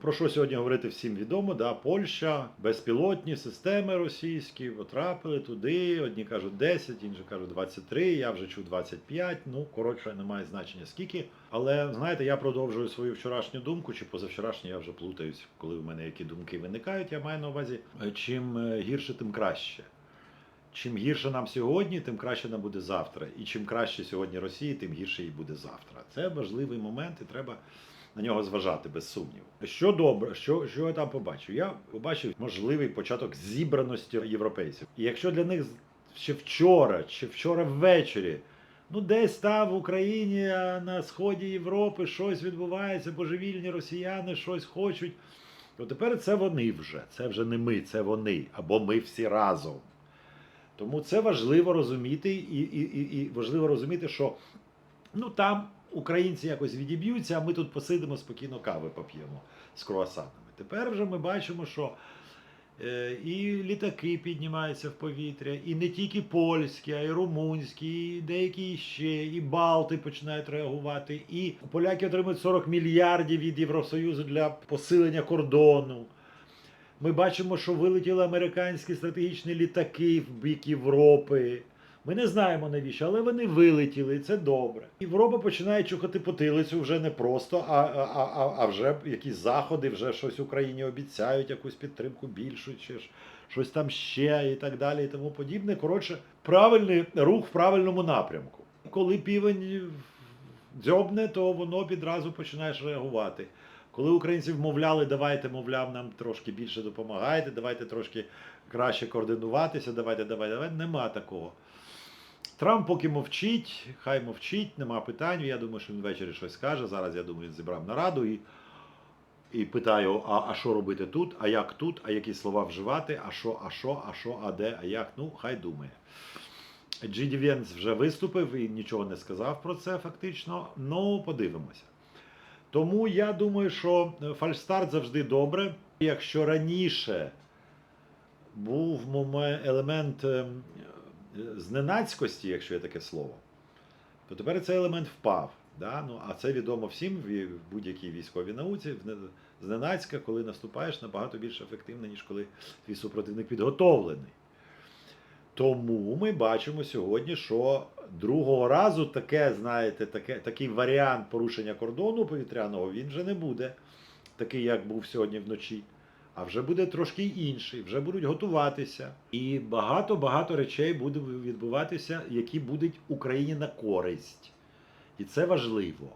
Про що сьогодні говорити всім відомо, да, Польща, безпілотні системи російські потрапили туди. Одні кажуть 10, інші кажуть 23, я вже чув 25, ну, коротше, немає значення скільки. Але знаєте, я продовжую свою вчорашню думку, чи позавчорашню я вже плутаюсь, коли в мене які думки виникають. Я маю на увазі, е, чим е, гірше, тим краще. Чим гірше нам сьогодні, тим краще нам буде завтра. І чим краще сьогодні Росії, тим гірше їй буде завтра. Це важливий момент, і треба на нього зважати без сумніву. Що добре, що, що я там побачив? Я побачив можливий початок зібраності європейців. І якщо для них ще вчора, чи вчора ввечері, ну десь там в Україні, на сході Європи щось відбувається, божевільні росіяни щось хочуть. То тепер це вони вже. Це вже не ми, це вони. Або ми всі разом. Тому це важливо розуміти, і, і, і, і важливо розуміти, що ну там українці якось відіб'ються, а ми тут посидимо спокійно кави поп'ємо з круасанами. Тепер вже ми бачимо, що е, і літаки піднімаються в повітря, і не тільки польські, а й румунські, і деякі ще, і Балти починають реагувати, і поляки отримують 40 мільярдів від Євросоюзу для посилення кордону. Ми бачимо, що вилетіли американські стратегічні літаки в бік Європи. Ми не знаємо навіщо, але вони вилетіли, і це добре. Європа починає чухати потилицю вже не просто, а, а, а, а вже якісь заходи, вже щось Україні обіцяють, якусь підтримку більшу, чи ж щось там ще і так далі, і тому подібне. Коротше, правильний рух в правильному напрямку. Коли півень дзьобне, то воно відразу починаєш реагувати. Коли українців вмовляли, давайте, мовляв, нам трошки більше допомагайте, давайте трошки краще координуватися, давайте, давайте, давайте, нема такого. Трамп поки мовчить, хай мовчить, нема питань. Я думаю, що він ввечері щось скаже. Зараз я думаю, він зібрав нараду і, і питаю: а, а що робити тут, а як тут, а які слова вживати, а що, а що, а що, а де, а як. Ну, хай думає. Джиді Венс вже виступив і нічого не сказав про це фактично. Ну, подивимося. Тому я думаю, що е, фальстарт завжди добре. Якщо раніше був елемент ем, е, зненацькості, якщо є таке слово, то тепер цей елемент впав. Да? Ну, а це відомо всім в будь-якій військовій науці. Зненацька, коли наступаєш, набагато більш ефективно, ніж коли твій супротивник підготовлений. Тому ми бачимо сьогодні, що другого разу таке, знаєте, таке, такий варіант порушення кордону повітряного він вже не буде, такий, як був сьогодні вночі. А вже буде трошки інший, вже будуть готуватися. І багато-багато речей буде відбуватися, які будуть Україні на користь. І це важливо.